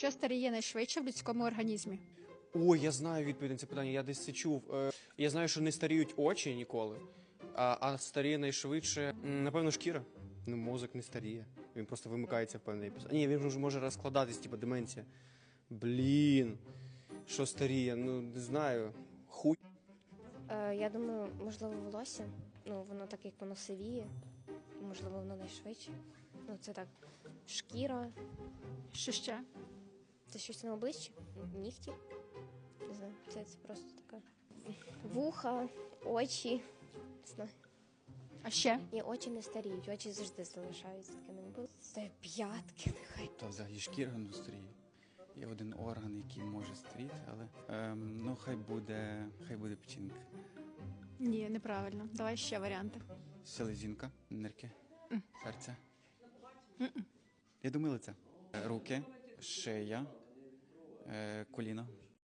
Що старіє найшвидше в людському організмі? Ой, я знаю відповідь на це питання. Я десь це чув. Е, Я знаю, що не старіють очі ніколи, а, а старіє найшвидше, м, напевно, шкіра. Ну, мозок не старіє. Він просто вимикається в певний епізод. Ні, він вже може розкладатись, типу деменція. Блін. Що старіє? Ну, не знаю. Хуй. Е, я думаю, можливо, волосся. Ну, воно так як воно сивіє. Можливо, воно найшвидше. Ну, це так. Шкіра. Що ще? Це щось на обличчі? Нігті? Не знаю. Це, це просто така. Вуха, очі. Не знаю. А ще? Ні, очі не старіють, очі завжди залишаються такими. Це п'ятки, нехай. Та взагалі шкіра ну, старіє. Є один орган, який може старіти, але ем, ну хай буде, хай буде печінка. Ні, неправильно. Давай ще варіанти. Селезінка, нирки, серце. Я думаю, лице. Руки, шия, Е, коліна